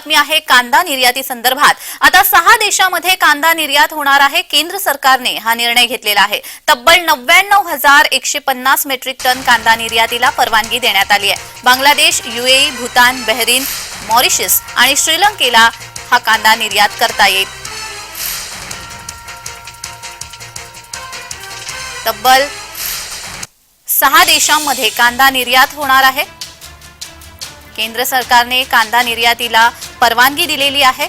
बातमी आहे कांदा निर्याती संदर्भात. आता सहा देशामध्ये कांदा निर्यात होणार आहे. केंद्र सरकारने हा निर्णय घेतलेला आहे. तब्बल नव्याण्णव हजार एकशे पन्नास मेट्रिक टन कांदा निर्यातीला परवानगी देण्यात आली आहे. Bangladesh UAE Bhutan Bahrain Mauritius आणि श्रीलंकेला हा कांदा निर्यात करता येईल. तब्बल सहा देशांमध्ये कांदा निर्यात होणार आहे. केंद्र सरकारने कांदा निर्यातीला परवानगी दिलेली आहे.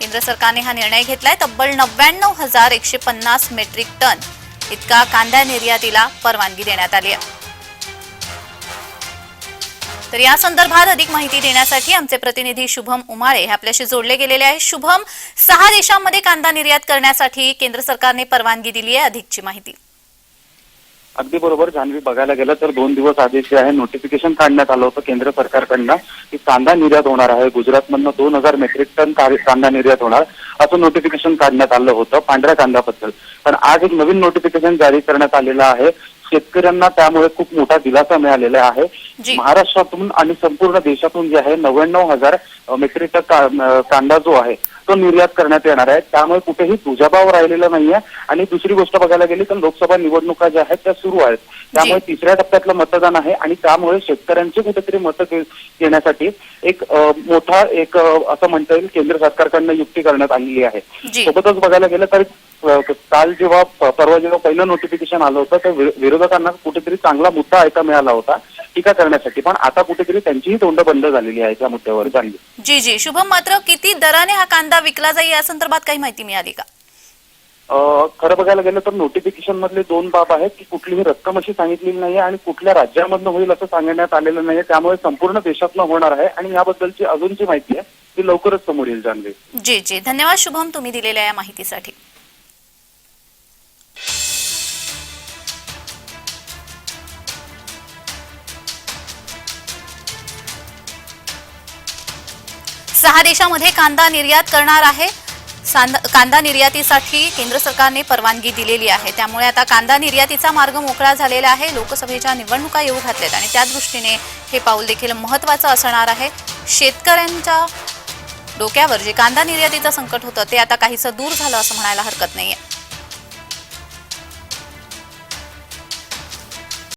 केंद्र सरकारने हा निर्णय घेतलाय. तब्बल नव्याण्णव हजार एकशे पन्नास मेट्रिक टन इतका कांदा निर्यातीला परवानगी देण्यात आली आहे. तर या संदर्भात अधिक माहिती देण्यासाठी आमचे प्रतिनिधी शुभम उमाळे हे आपल्याशी जोडले गेलेले आहे शुभम सहा देशांमध्ये कांदा निर्यात करण्यासाठी केंद्र सरकारने परवानगी दिली आहे अधिकची माहिती. अगदी बरोबर जान्हवी बघायला गेलं तर दोन दिवस आधी जे आहे नोटिफिकेशन काढण्यात आलं होतं केंद्र सरकारकडनं की कांदा निर्यात होणार आहे. गुजरातमधनं दोन हजार मेट्रिक टन कांदा निर्यात होणार. असं नोटिफिकेशन काढण्यात आलं होतं पांढऱ्या कांद्याबद्दल. पण आज एक नवीन नोटिफिकेशन जारी करण्यात आलेलं आहे. शेतकऱ्यांना त्यामुळे खूप मोठा दिलासा मिळालेला आहे. महाराष्ट्रातून आणि संपूर्ण देशातून जे आहे नव्याण्णव हजार मेट्रिक टन कांदा जो आहे तो निर्यात करण्यात येणार आहे. त्यामुळे कुठेही तुझाभाव राहिलेला नाहीये. आणि दुसरी गोष्ट बघायला गेली तर लोकसभा निवडणुका ज्या आहेत त्या सुरू आहेत. त्यामुळे तिसऱ्या टप्प्यातलं मतदान आहे आणि त्यामुळे शेतकऱ्यांची कुठेतरी मतं घेण्यासाठी एक मोठा एक असं म्हणता येईल केंद्र सरकारकडनं युक्ती करण्यात आलेली आहे. सोबतच बघायला गेलं तर काल जेव्हा परवा जेव्हा पहिलं नोटिफिकेशन आलं होतं तर विरो- विरोधकांना कुठेतरी चांगला मुद्दा ऐका मिळाला होता. टीका करण्यासाठी. पण आता कुठेतरी त्यांचीही तोंड बंद झालेली आहे त्या मुद्द्यावर. जानवी जी जी. शुभम मात्र किती दराने हा कांदा विकला जाईल या संदर्भात काही माहिती मिळाली का? खरं बघायला गेलं तर नोटिफिकेशन मधले दोन बाब आहेत की कुठलीही रक्कम अशी सांगितलेली नाही आणि कुठल्या राज्यामधनं होईल असं सांगण्यात आलेलं नाही त्यामुळे संपूर्ण देशातनं होणार आहे आणि याबद्दलची अजून जी माहिती आहे ती लवकरच समोर येईल जानवी. जी जी. धन्यवाद शुभम तुम्ही दिलेल्या या माहितीसाठी. सहा देशामध्ये कांदा निर्यात करणार आहे. सांद- कांदा निर्यातीसाठी केंद्र सरकारने परवानगी दिलेली आहे. त्यामुळे आता कांदा निर्यातीचा मार्ग मोकळा झालेला आहे. लोकसभेच्या निवडणुका येऊ घातल्यात आणि त्या दृष्टीने हे पाऊल देखील महत्वाचं असणार आहे. शेतकऱ्यांच्या डोक्यावर जे कांदा निर्यातीचं संकट होतं ते आता काहीसं दूर झालं असं म्हणायला हरकत नाही आहे